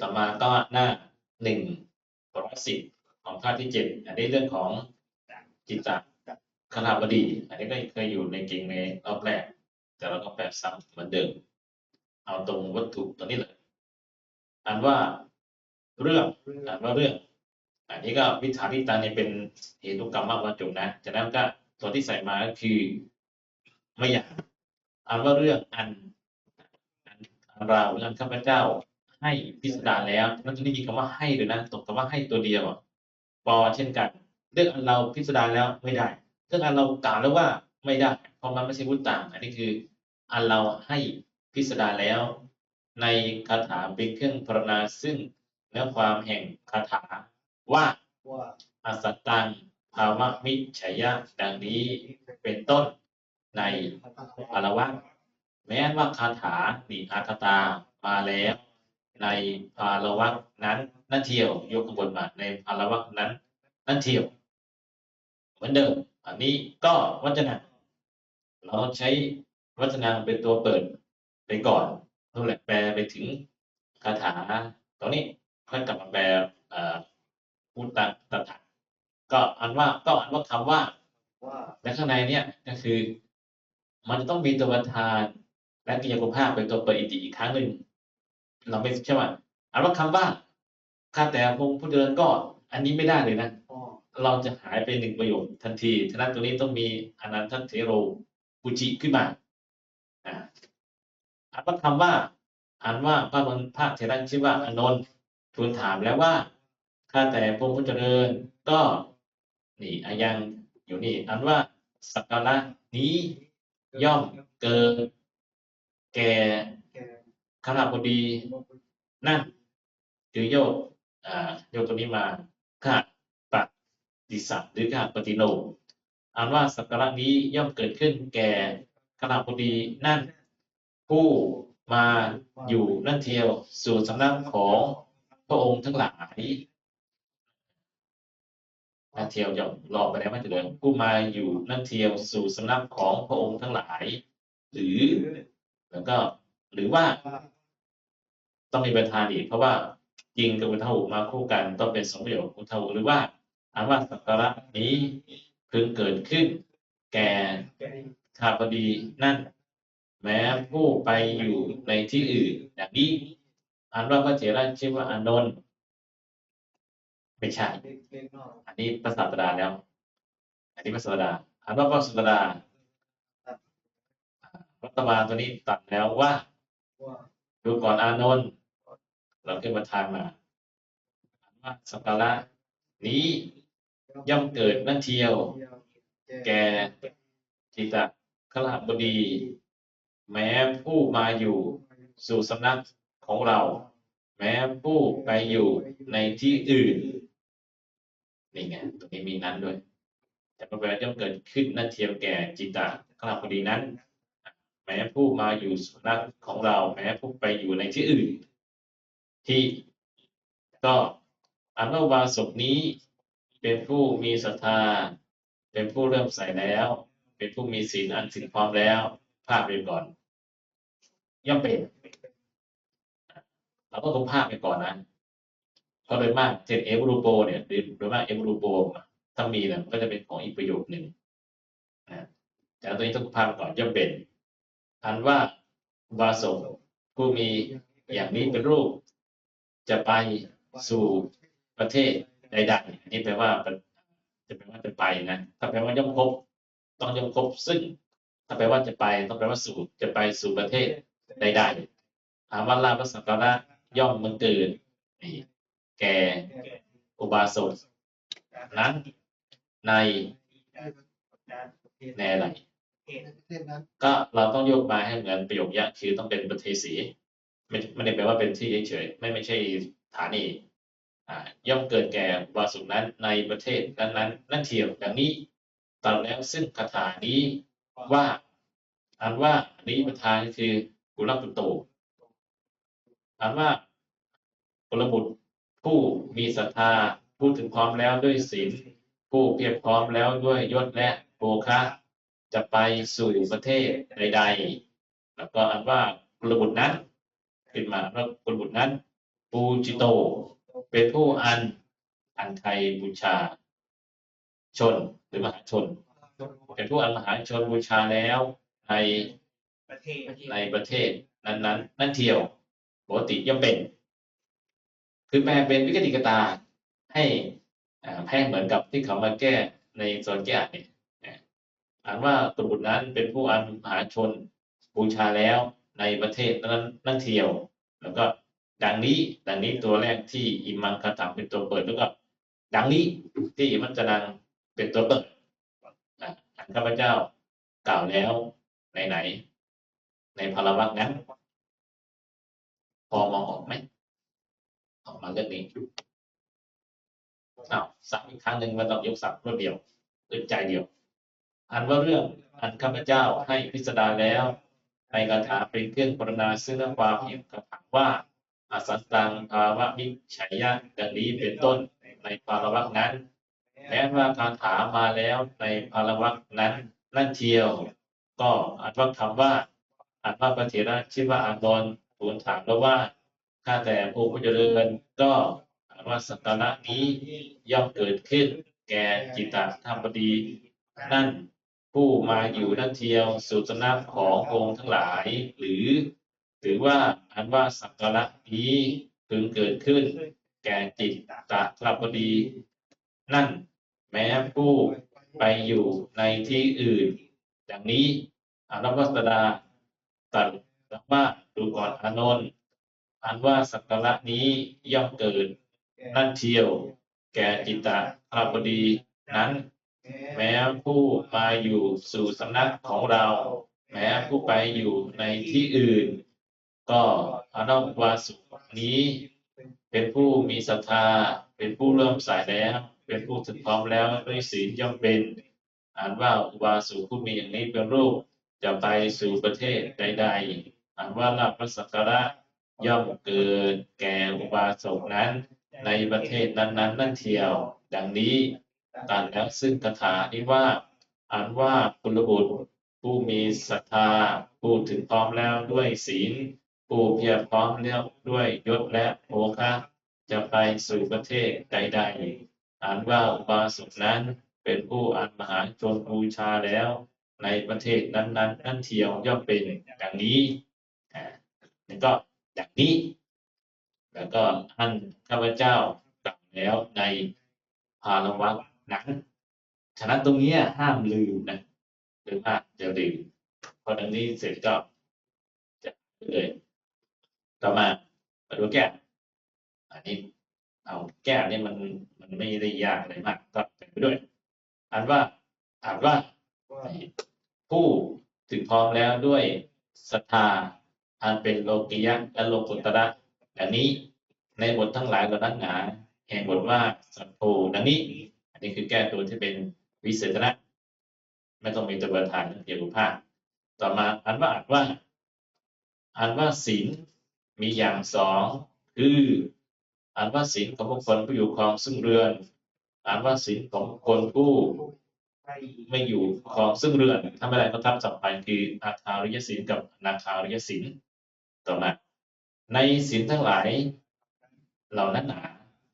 ต่อมาก็หน้าหนึ่งร้อยสิบของภาคที่เจ็ดอันนี้เรื่องของจิตตคณาบดี อันนี้ก็เคยอยู่ในเก่งในรอบแรก แต่เราก็แปลซ้ำเหมือนเดิม เอาตรงวัตถุตัวนี้เลยอ่านว่าเรื่องอ่านว่าเรื่อง อันนี้ก็วิถานิตาเนี่ยเป็นเหตุกรรมมากกว่าจุนะจากนั้นก็ตัวที่ใส่มาก็คือไม่อยากอ่านว่าเรื่องอันอันราเรื่องข้าพเจ้า ให้พิสดารแล้วนั่นจะได้ยินคำว่าให้ด้วยนะตกคำว่าให้ตัวเดียวปอเช่นกัน เรื่องอันเราพิสดารแล้วไม่ได้ เรื่องอันเรากล่าวแล้วว่าไม่ได้ เพราะมันไม่ใช่วุตต่าง อันนี้คืออันเราให้พิสดารแล้ว ในคาถาเป็นเครื่องพรรณนาซึ่งเนื้อความแห่งคาถาว่าว่าอสัตตังภาวะมิฉยะดังนี้เป็นต้นในอารวะแม้ว่าคาถาหนิอาคตามาแล้ว ในภารวักนั้น นั่นเทียวยกขบวนมาในภารวักนั้น นั่นเทียว เหมือนเดิม อันนี้ก็วัจนะ เราใช้วัจนะเป็นตัวเปิดไปก่อนนั่นแหละแปลไปถึงคาถาตรงนี้ค่อยกลับมาแปลอ่อพูดตามตถาก็อันว่าก็อันว่าคำว่าว่าและข้างในเนี่ยก็คือ มันจะต้องมีตัวประธานและกิยกุภาพเป็นตัวเปิดอิติอีกครั้งหนึ่ง เราไม่ใช่ว่าอันว่าคำว่าข้าแต่พระองค์ผู้เจริญก็ อันนี้ไม่ได้เลยนะเราจะหายไปหนึ่งประโยคทันทีฉะนั้นตัวนี้ต้องมีอนันทเทโรปุจิขึ้นมาอ่าอ่านว่าคำว่าอ่านว่าพระนนพระเทระชื่อว่าอนนท์ทูลถามแล้วว่าข้าแต่พระองค์ผู้เจริญก็นี่อายังอยู่นี่อันว่าสักการะนี้ย่อมเกิดแก่แก ขณะพอดีนั่นคือโยกโยกตัวนี้มาข้าปฏิสัตหรือข้าปฏิโนอันว่าสักการะนี้ย่อมเกิดขึ้นแก่ขณะพอดีนั่น ผู้มาอยู่นั่นเทียวสู่สำนักของพระองค์ทั้งหลายนั่นเทียวจะรอไปแล้วไม่เจริญผู้มาอยู่นั่นเทียวสู่สำนักของพระองค์ทั้งหลาย หรือแล้วก็หรือว่า ต้องมีประธานอีก เพราะว่าจริงกับอุทาหุมาคู่กัน ต้องเป็นสองประโยคอุทาหุหรือว่าอันว่าสักการะนี้เพิ่งเกิดขึ้น แก่ข้าพดีนั่น แม้ผู้ไปอยู่ในที่อื่นอย่างนี้อันว่าพระเถระชื่อว่าอานนท์ไม่ใช่อันนี้ภาษาตราแล้ว อันนี้ภาษาดาอันว่าภาษาดารัตบาลตัวนี้ตัดแล้วว่าดูก่อนอานนท์ เราขึ้นมาทานมาว่าสักการะนี้ย่อมเกิดนั่นเทียว แก่จิตตคลบดี แม้ผู้มาอยู่สู่สำนักของเรา แม้ผู้ไปอยู่ในที่อื่นนี่ไงตรงนี้มีนั้นด้วย แต่ประแปลย่อมเกิดขึ้นนั่นเทียวแก่จิตตคลบดีนั้น แม้ผู้มาอยู่สำนักของเรา แม้ผู้ไปอยู่ในที่อื่น ที่ก็อันว่าวาสกนี้เป็นผู้มีศรัทธา เป็นผู้เริ่มใส่แล้ว เป็นผู้มีศีลอันถึงพร้อมแล้วภาพไปก่อน ย่อมเป็นเราก็คงภาพไปก่อนนะเพราะโดยมากเช่นเอฟรูโปเนี่ยโดยโดยมากเอฟรูโปถ้ามีเนี่ยมันก็จะเป็นของอีกประโยคหนึ่งนะแต่ตัวนี้ต้องภาพก่อนย่อมเป็นอันว่าวาสกผู้มีอย่างนี้เป็นรูป จะไปสู่ประเทศใดๆอันนี้แปลว่าจะแปลว่าจะไปนะถ้าแปลว่าย่อมคบต้องย่อมคบซึ่ง ถ้าแปลว่าจะไปต้องแปลว่าสู่จะไปสู่ประเทศใดๆถามว่าลาภสักการะย่อมมันเกิดนี่แก่อุบาสกนั้นในในอะไรก็เราต้องโยกมาให้เหมือนประโยคยะคือต้องเป็นประเทศี ไม่ไม่ได้แปลว่าเป็นที่เฉยๆไม่ไม่ใช่ฐานีย่อมเกิดแก่วาสุนั้นในประเทศนั้นๆนั่นเทียวอย่างนี้ตรัดแล้วซึ่งคาถานี้ว่าอันว่านี้ประธานคือกุลปุตโตอันว่ากุลบุตรผู้มีศรัทธาพูดถึงพร้อมแล้วด้วยศีลผู้เพียบพร้อมแล้วด้วยยศและโภคะ จะไปสู่ประเทศใด ๆ แล้วก็อันว่ากุลบุตรนั้น ขึ้นมาว่ากุลบุตรนั้นปูจิโต เป็นผู้อันอันไทยบูชา ชนหรือมหาชน เป็นผู้อันมหาชนบูชาแล้วในในประเทศนั้นๆนั่นเที่ยวปกติย่อมเป็น คือแปลเป็นวิกติกตาให้แพ่งเหมือนกับที่เขามาแก้ในโซนแก้เนี่ยนะอ่านว่าตรุษนั้นเป็นผู้อันมหาชนบูชาแล้ว ในประเทศนั้นนั่นเที่ยว แล้วก็ดังนี้ดังนี้ตัวแรกที่อิมังคาถามเป็นตัวเปิดแล้วก็ดังนี้ที่มันจะดังเป็นตัวเปิดอันข้าพเจ้ากล่าวแล้วไหนไหน ในพลวักนั้น พอมองออกไหมออกมาเรื่องนี้อ้าวสับอีกครั้งหนึ่งมันต้องยกสับรวดเดียวด้วยใจเดียว อันว่าเรื่องอันข้าพเจ้าให้พิสดารแล้ว ในคาถาเป็นเครื่องปรณนาซึ่งระความเพียงคำถามว่าอาสัตตังภาวะมิชัยยะดังนี้เป็นต้นในภาลวักนั้นแม้ว่าคาถามาแล้วในภาลวักนั้นนั่นเทียว ก็อาจว่าคำว่าอาจว่าพระเถระชื่อว่าอานนท์ทูลถามแล้วว่าข้าแต่ผู้ผู้เจริญก็อาจว่าสักการะนี้ย่อมเกิดขึ้นแก่จิตตธรรมดีนั่น ผู้มาอยู่นั่นเทียวสุสนับขององค์ทั้งหลาย หรือถือว่าอันว่าสักการะนี้พึงเกิดขึ้น แก่จิตตธรรมบดี นั่นแม้ผู้ไปอยู่ในที่อื่น อย่างนี้อานวัสดาตรัสว่าดูก่อนอานนท์อันว่าสักการะนี้ย่อมเกิด นั่นเทียว แก่จิตตคราบดีนั้น แม้ผู้มาอยู่สู่สำนักของเรา แม้ผู้ไปอยู่ในที่อื่น ก็อานวาสุนี้ เป็นผู้มีศรัทธา เป็นผู้เริ่มสายแล้ว เป็นผู้ถึงพร้อมแล้วด้วยศีลย่อมเป็น อ่านว่าอุบาสุผู้มีอย่างนี้เป็นรูปจะไปสู่ประเทศใด ๆ อ่านว่าลาภสักการะย่อมเกิดแก่อุบาสกนั้น ในประเทศนั้นๆ นั่นเทียว ดังนี้ ตัดแล้วซึ่งคาถานี้ว่าอ่านว่ากุลบุตร ผู้มีศรัทธาผู้ถึงพร้อมแล้วด้วยศีลผู้เพียรพร้อมแล้วด้วยยศและโภคะจะไปสู่ประเทศใดๆอ่านว่าอุบาสกนั้นเป็นผู้อันมหาชนบูชาแล้ว ในประเทศนั้นๆนั่นเทียวย่อมเป็นดังนี้อ่านี่ก็ดังนี้ แล้วก็ท่านข้าพเจ้ากล่าวแล้วในภาลวัก นั้นฉะนั้นตรงนี้ห้ามลืมนะหรือว่าจะลืมพอดังนี้เสร็จก็จะเลยต่อมามาดูแก้อันนี้เอาแก้เนี่ยมันมันไม่ได้ยากอะไรมาก ก็เป็นไปด้วยอ่านว่าอ่านว่าผู้ถึงพร้อมแล้วด้วยศรัทธาอันเป็นโลกิยะและโลกุตระดังนี้ในบททั้งหลายเหล่านั้นหนาแห่งบทว่าสัพโพดังนี้ นนี้คือแก้ตัวที่เป็นวิเศษนะ ไม่ต้องมีตัวประธานเกี่ยวกับภาคต่อมาอันว่าอ่านว่าอ่านว่าศีลมีอย่างสองคืออ่านว่าศีลของบุคคลผู้อยู่ครองซึ่งเรือนอ่านว่าศีลของคคลผู้ไปไม่อยู่ของซึ่งเรือนถ้าไม่ได้ก็ทับศัพท์ไปคืออาคาริยศีลกับนาคาริยศีลต่อมาในศีลทั้งหลายเหล่านั้นหนา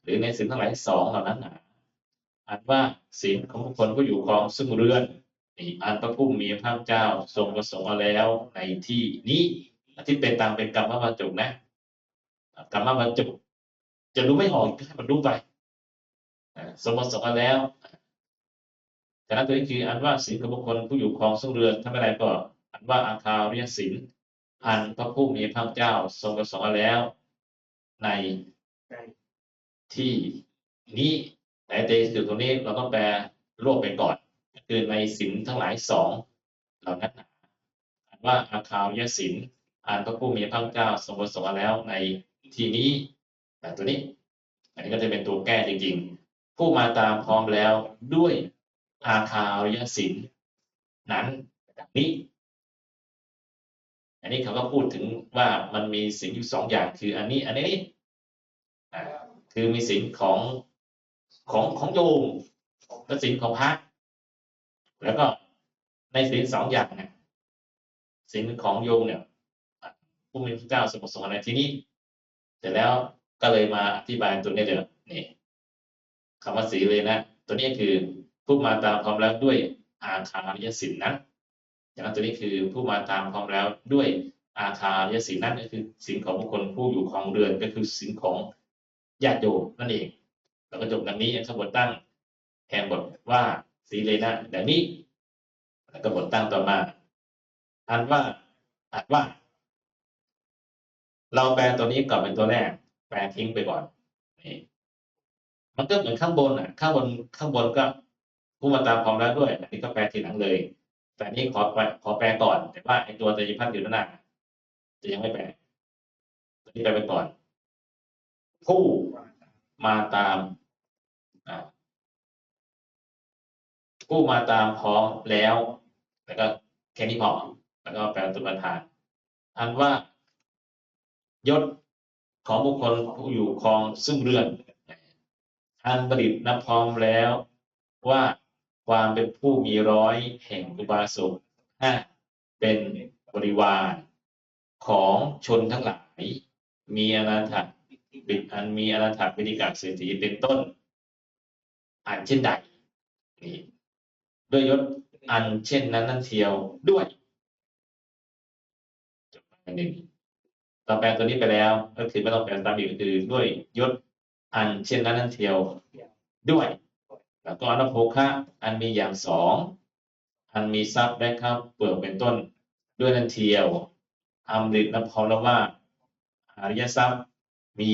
หรือในศีลทั้งหลายสองเหล่านั้นหนา อ่านว่าศีลของบุคคลผู้อยู่ครองซึ่งเรือนนี่อันพระผู้มีพระเจ้าทรงประสงค์มาแล้วในที่นี้ที่เป็นตามเป็นกรรมบรรจุนะกรรมบรรจุจะรู้ไม่ออกก็ให้มันรู้ไปทรงประสงค์มาแล้วฉะนั้นตัวนี้คืออันว่าศีลของบุคคลผู้อยู่ครองซึ่งเรือนถ้าไม่ได้ก็อันว่าอาคาเริยศีลอันพระผู้มีพระเจ้าทรงประสงค์เอาแล้ว ในที่นี้ แต่เตสุดตรงนี้เราต้องแปลรวบไปก่อน คือในศีลทั้งหลายสองเหล่านั้นนะอันว่าอาคารยศีลอันพระผู้มีพระเจ้าทรงประสงค์เอาแล้วในทีนี้แต่ตัวนี้ อันนี้ก็จะเป็นตัวแก้จริงๆ ผู้มาตามพร้อมแล้วด้วยอาคารยศิลป์นั้นดังนี้ อันนี้เขาก็พูดถึงว่ามันมีสินอยู่สองอย่างคืออันนี้ อันนี้คือมีสินของ ของของโยมและสินของพระแล้วก็ในสินสองอย่างเนี่ยสินของโยมเนี่ยผู้มีพระเจ้าสมุทรสงฆ์ในที่นี้เสร็จแล้วก็เลยมาอธิบายตัวนี้เลยนี่คำว่าสีเลยนะ ตัวนี้คือผู้มาตามพร้อมแล้วด้วยอาคาริยสินนั้นอย่างนั้นตัวนี้คือผู้มาตามพร้อมแล้วด้วยอาคาริยสินนั้นก็คือสินของบุคคลผู้อยู่ครองเรือนก็คือสินของญาติโยมนั่นเอง แล้วก็จบดังนี้ขบวนตั้งแห่งบทว่าสีเลนะดังนี้ แล้วก็บทตั้งต่อมาอันว่าอัดว่า เราแปลตัวนี้ก่อนเป็นตัวแรก แปลทิ้งไปก่อนนี่มันก็เหมือนข้างบนอะ ข้างบนข้างบนก็ผู้มาตามพร้อมแล้วด้วย อันนี้ก็แปลทีหลังเลย แต่นี้ขอแปลขอแปลก่อน แต่ว่าไอ้ตัวตรีพัฒน์อยู่ด้านหน้าจะยังไม่แปลตัวนี้แปลไปก่อน ผู้มาตามอ่า ผู้มาตามพร้อมแล้ว แล้วก็แค่นี้พอแล้วก็แปลตัวประธานอันว่ายศของบุคคลผู้อยู่ครองซึ่งเรือนอันประดิษฐ์นับพร้อมแล้วว่าความเป็นผู้มีร้อยแห่งอุบาสกห้าเป็นบริวารของชนทั้งหลาย มีอนาถบิดอันมีอนาถบิดิกาเศรษฐีเป็นต้นอันเช่นใดนี่ ด้วยยศอันเช่นนั้นนั่นเทียวด้วยจบไปหนึ่งเราแปลตัวนี้ไปแล้ว ก็คือไม่ต้องแปลตามอีกคือด้วยยศอันเช่นนั้นนั้นเทียวด้วย แล้วก็อนุโภคะอันมีอย่างสองอันมีทรัพย์และข้าวเปลือกเป็นต้น ด้วยนั้นเทียวอำฤตนับพร้อมแล้วว่าอริยทรัพย์มี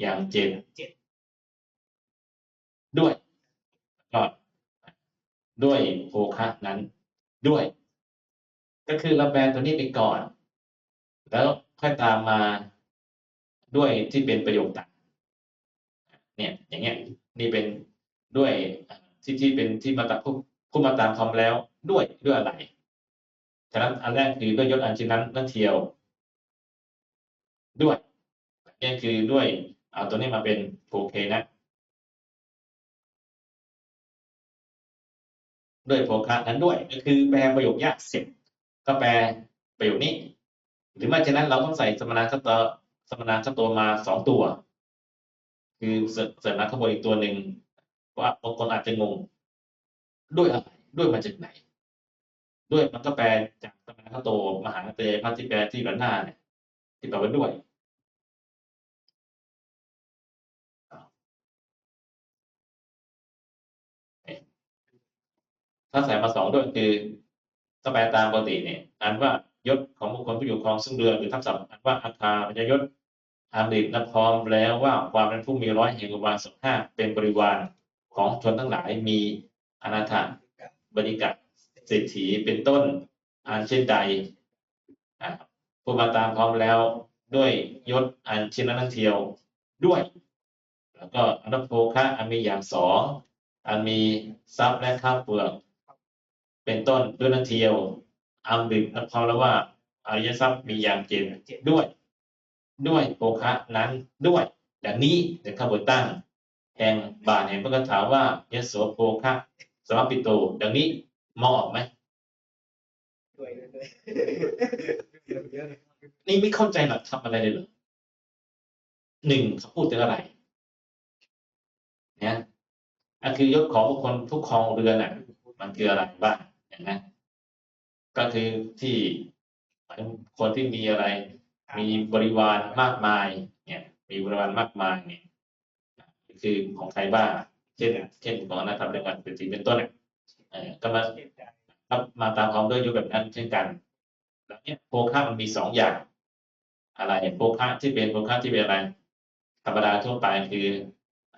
อย่างเจ็ดด้วยก็ ด้วยโภคะนั้นด้วย ก็คือเราแปลตัวนี้ไปก่อน แล้วค่อยตามมาด้วยที่เป็นประโยคต่างเนี่ยอย่างเงี้ยนี่เป็นด้วยที่ที่เป็นที่มาตามผู้ผู้มาตามพร้อมแล้วด้วยด้วยอะไรฉะนั้นอันแรกคือด้วยยศอันช่นนั้นนั่นเทียว ด้วยนี่คือด้วยเอาตัวนี้มาเป็นโอเคนะ ด้วยโภคะนั้นด้วย ก็คือแปลประโยคยากเสร็จก็แปลประโยคนี้ หรือไม่ฉะนั้นเราต้องใส่สมนาคตสมนาคตัวมาสองตัว คือเสริมมาขบวนอีกตัวหนึ่งเพราะว่าบางคนอาจจะงง ด้วยอะไรด้วยมาจากไหน ด้วยมันก็แปลจากสมนาคโตมหาเตยพัทิแปลที่ด้านหน้าเนี่ยที่แปลว่าด้วย ถ้าใส่มาสองด้วยคือถ้าแปลตามปกติเนี่ยอันว่ายศของบุคคลผู้อยู่ครองซึ่งเรือหรือทับศัพท์อันว่าอาคาปัญญยศอันดิบนพร้อมแล้วว่าความเป็นผู้มีร้อยแห่งอุบาสกห้าเป็นบริวารของชนทั้งหลายมีอนาถบริกะเศรษฐีเป็นต้นอันเช่นใดอะผู้มาตามพร้อมแล้วด้วยยศอันเช่นนั้นเทียวด้วย แล้วก็อนุโภคะอันมีอย่างสองอันมีทรัพย์และข้าวเปลือก เป็นต้นด้วยนันเทียวอัมบิกนับพร้อมแล้วว่าอริยทรัพย์มีอย่างเจ็ดด้วย ด้วยโภคะนั้นด้วยดังนี้ในข้าบทตั้งแห่งบาทแห่งพระคาถาว่ายโสโภคะสมัปปิโต ดังนี้มองออกไหมด้วยนี่ไม่เข้าใจหลักทำอะไรเลยหรอหนึ่งเขาพูดถึงอะไรเนี่ยอันคือยศของบุคคลผู้ครองเรือนอะ มันคืออะไรบ้าง ห็นไหมก็คือที่คนที่มีอะไร มีบริวารมากมาย เนี่ย มีบริวารมากมายเนี่ยคือของใครบ้างเช่น เช่นของอนาถบริการเป็นสีเป็นต้นเนี่ยเออก็มาเจ็ดได้ครับมาตามพร้อมด้วยยุคแบบนั้น เช่นกัน แล้วเนี่ยโภคะมันมีสองอย่าง อะไรโภคะที่เป็นโภคะที่เป็นอะไรธรรมดาทั่วไปคือ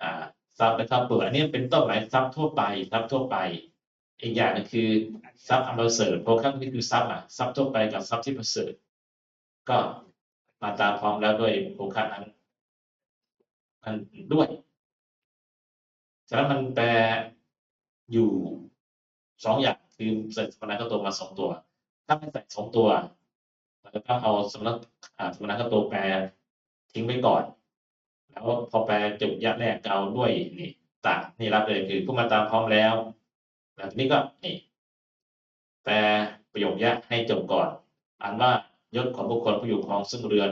อ่าทรัพย์และทรัพย์เปลือกอันนี้เป็นต้นหมายทรัพย์ทั่วไปทรัพย์ทั่วไป อีกอย่างหนึงคือทรัพย์อันประเสริฐโภคะนี่คือทรัพย์อะทรัพย์ทั่วไปกับทรัพย์ที่ประเสริฐก็มาตามพร้อมแล้วด้วยโภคะนั้นมันด้วยฉะนั้นมันแปลอยู่สองอย่างคือใส่สมณะตัวมาสองตัว ถ้าไม่ใส่สองตัวเราจะต้องเอาสมณะอ่าสมณะตัวแปลทิ้งไว้ก่อน แล้วพอแปลจบยักแรกเอาด้วยนี่ตัดนี่รับเลยคือผู้มาตามพร้อมแล้ว แล้วทีนี้ก็นี่แปลประโยคยักให้จบก่อนอ่านว่ายศของบุคคลผู้อยู่ครองซึ่งเรือน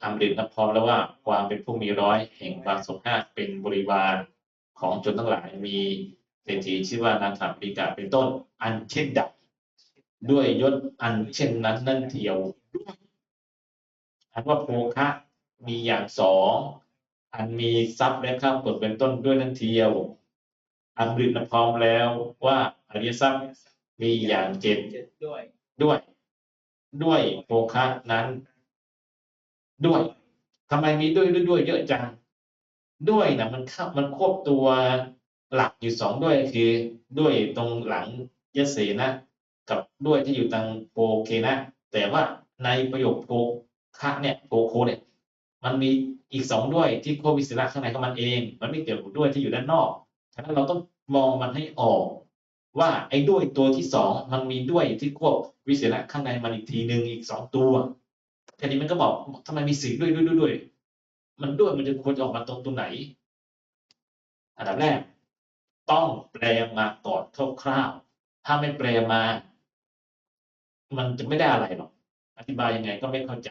ทำดื่มนับพร้อมแล้วว่าความเป็นผู้มีร้อยแห่งความสมนาเป็นบริวารของชนทั้งหลายมีเศรษฐีชื่อว่านาถาปริกาเป็นต้นอันเช่นใดด้วยยศอันเช่นนั้นนั่นเทียวอันว่าโภคะมีอย่างสองอันมีทรัพย์และข้าวผลเป็นต้นด้วยนั่นเทียว อันดื่มนับพร้อมแล้วว่าอริยทรัพย์มีอย่างเจ็ดเจ็ดด้วย ด้วย ด้วยโภคะนั้น ด้วยทำไมมีด้วยด้วยด้วยเยอะจัง ด้วยนะมันเข้ามันควบตัวหลักอยู่สองด้วยคือ ด้วยตรงหลังยเสนะ กับด้วยที่อยู่ตรงโภเคนะ แต่ว่าในประโยคโภคะเนี่ยโภโคเนี่ย มันมีอีกสองด้วยที่ควบวิสระข้างในของมันเอง มันไม่เกี่ยวกับด้วยที่อยู่ด้านนอก ฉะนั้นเราต้องมองมันให้ออก ว่าไอ้ด้วยตัวที่สองมันมีด้วยที่ควบวิเศษข้างในมันอีกทีหนึ่งอีกสองตัวแค่นี้มันก็บอกทำไมมีสีด้วยด้วยด้วยวยมันด้วยมันจะควรจะออกมาตรงตัวไหน อันดับแรก ต้องแปลมาก่อนคร่าวๆถ้าไม่แปลมา มันจะไม่ได้อะไรหรอกอธิบายยังไงก็ไม่เข้าใจ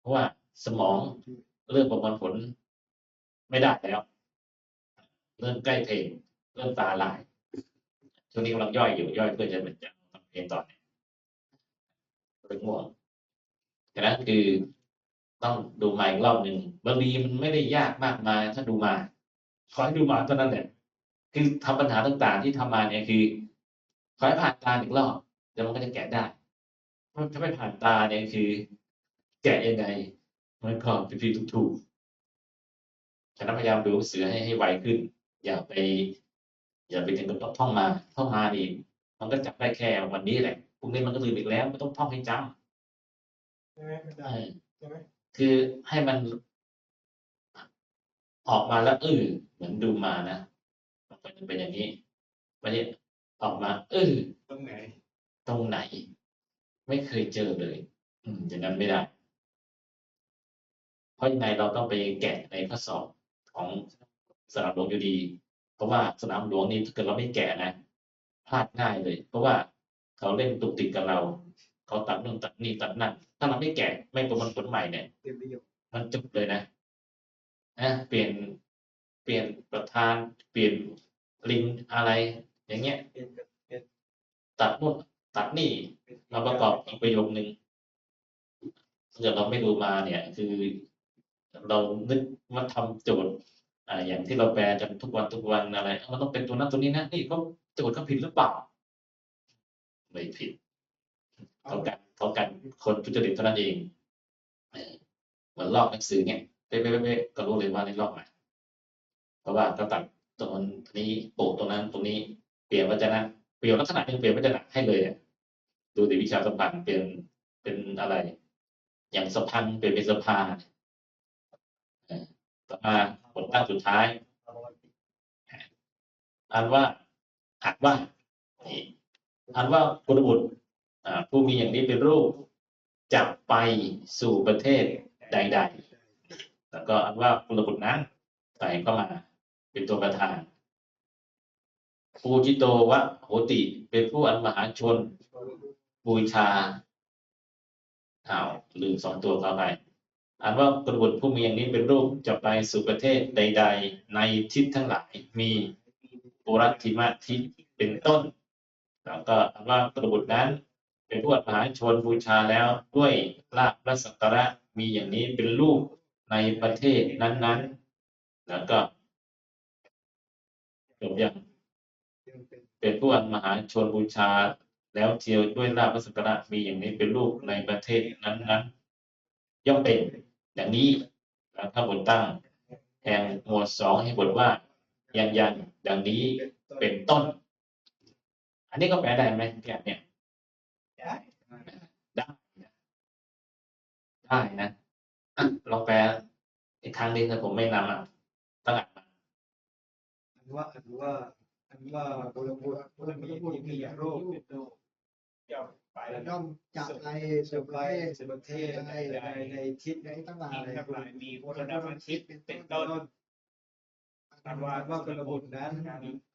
เพราะว่าสมองเริ่มประมวลผลไม่ได้แล้ว เริ่มใกล้เพลงเริ่มตาลาย ช่วงนี้กำลังย่อยอยู่ย่อยเพื่อจะเป็นจะทำเพลงต่อเนี่ยเป็นง่วงฉะนั้นคือต้องดูมาอีกรอบหนึ่งบางทีมันไม่ได้ยากมากมายถ้าดูมา ขอให้ดูมาเท่านั้นแหละคือทำปัญหาต่างๆที่ทำมาเนี่ยคือ ขอให้ผ่านตาอีกรอบแล้วมันก็จะแกะได้ถ้าไม่ผ่านตาเนี่ยคือ แกะยังไงมันก็ผิดๆถูกๆฉะนั้นพยายามดูหนังสือให้ให้ไวขึ้น อย่าไป อย่าไปถึงกับต้องท่องมาท่องมาดีมันก็จับได้แค่วันนี้แหละพรุ่งนี้มันก็ลืมอีกแล้วไม่ต้องท่องให้จใช่ไหมอาำจารย์ใช่ไหมคือให้มันออกมาแล้วเออเหมือนดูมานะมันก็จะเป็นอย่างนี้ไม่ใช่ออกมาเออตรงไหน ตรงไหน ไม่เคยเจอเลย อืมอย่างนั้นไม่ได้ เพราะยังไงเราต้องไปแกะในข้อสอบของ สนามหลวงอยู่ดี เพราะว่าสนามหลวงนี่ถ้าเกิดเราไม่แกะนะพลาดง่ายเลย เพราะว่าเขาเล่นตุกติกกับเรา เขาตัดนู่นตัดนี่ตัดนั่น ถ้าเราไม่แกะไม่ประมวลผลใหม่เนี่ยมันจบเลยนะนะเปลี่ยนเปลี่ยนประธานเปลี่ยนลิงอะไร อย่างเงี้ยตัดนู่นตัดนี่เป็นมาประกอบอีกประโยคหนึ่งถ้าเกิดเราไม่ดูมาเนี่ย คือ เรานึกว่าทำโจทย์ อ่าอย่างที่เราแปลกันทุกวันทุกวันอะไรมันต้องเป็นตัวนั้นตัวนี้นะนี่เขาโจทย์เขาผิดหรือเปล่าไม่ผิดเขากันเขากันคนทุจริตเท่านั้นเองเออเหมือนลอกหนังสือเนี่ยเป๊ะๆๆก็รู้เลยว่านี่ลอกมาเพราะว่าเขาตัดตรงนี้โปะตรงนั้นตรงนี้เปลี่ยนวจนะเปลี่ยนลักษณะหนึ่งเปลี่ยนวจนะให้เลยอะดูดิวิชาสัมพันธ์เป็นเป็นอะไร อย่างสะพันธ์เปลี่ยนเป็นสภาเออ ต่อมาบทตั้งสุดท้ายอันว่าอัดว่าอันว่ากุลบุตรผู้มีอย่างนี้เป็นรูปจะไปสู่ประเทศใด ๆ แล้วก็อันว่ากุลบุตรนั้นใส่เข้ามาเป็นตัวประธานปูจิโตวะโหติเป็นผู้อันมหาชนบูชาอ้าวลืมสองตัวเข้าไป อันว่ากุลบุตรผู้มีอย่างนี้เป็นรูปจะไปสู่ประเทศใด ๆ ในทิศทั้งหลายมีปุรัติมาทิเป็นต้น แล้วก็อันว่ากระบุตรนั้นเป็นผู้อัมหาชนบูชาแล้วด้วยลาภและสักการะมีอย่างนี้เป็นรูปในประเทศนั้น ๆ แล้วก็จบยังยังเป็นเป็นผู้อันมหาชนบูชาแล้วเทียวด้วยลาภและสักการะมีอย่างนี้เป็นรูปในประเทศนั้น ๆ ย่อมเป็น อย่างนี้แล้วถ้าบทตั้งแห่งหมวดสองให้บทว่า ยันยันดังนี้เป็นต้น อันนี้ก็แปลได้ไหมพี่อันเนี่ยได้ได้นะได้นะลองแปลอีกครั้งนึงถ้าผมไม่นำอะตั้งอ่านมาอันว่าอันว่าอันว่าบุรุษบุรุษมีมีโรคเป็นโรค ย่อมไปย่อมจะไปสุสู่ไปประเทศสุประเทศใดในทิศในทั้งหลายทั้งหลายมีพุทธธรรมทิศเป็นต้นอันว่าว่ากระบุนั้น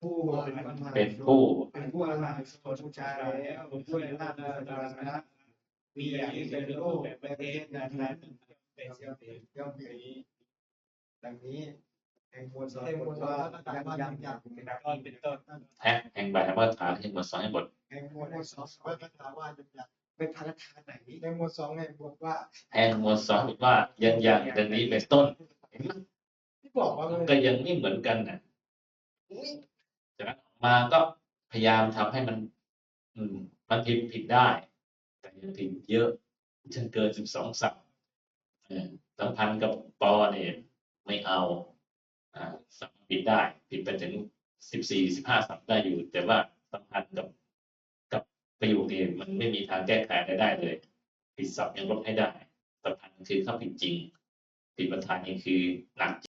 ผู้เป็นมหาเป็นผู้เป็นผู้อาหารชนบูชาแล้วด้วยลาภและสักการะมีอย่างนี้เป็นโลกประเทศนั้นเป็นย่อมเป็นย่อมเป็นดังนี้ แห่งมวลสอนแห่งมวลสอนว่าพระตถายังคตยังยังยังต้นเป็นต้นแห่งแห่งบาธรรมฐานที่หมวดสองให้บทแห่งมวลหมวดสองพระคาถาว่ายังยังเป็นพาราธานไหนในหมวดสองแห่งบทว่าแห่งหมวดสองบอกว่ายังยังดังนี้เป็นต้นเห็นไหมที่บอกว่ามันก็ยังไม่เหมือนกันนะจากนั้นออกมาก็พยายามทำให้มัน อืม มันผิดผิดได้ แต่ยังผิดเยอะจนเกินสิบสองสับเออสัมพันธ์กับปอเนี่ยไม่เอาอ่า สับผิดได้ผิดไปถึงสิบสี่สิบห้าสับได้อยู่ แต่ว่าสัมพันธ์กับกับประโยคนี้มันไม่มีทางแก้ไขอะไรได้เลย ผิดสับยังลบให้ได้สัมพันธ์คือถ้าผิดจริง ผิดประธานนี่คือหนัก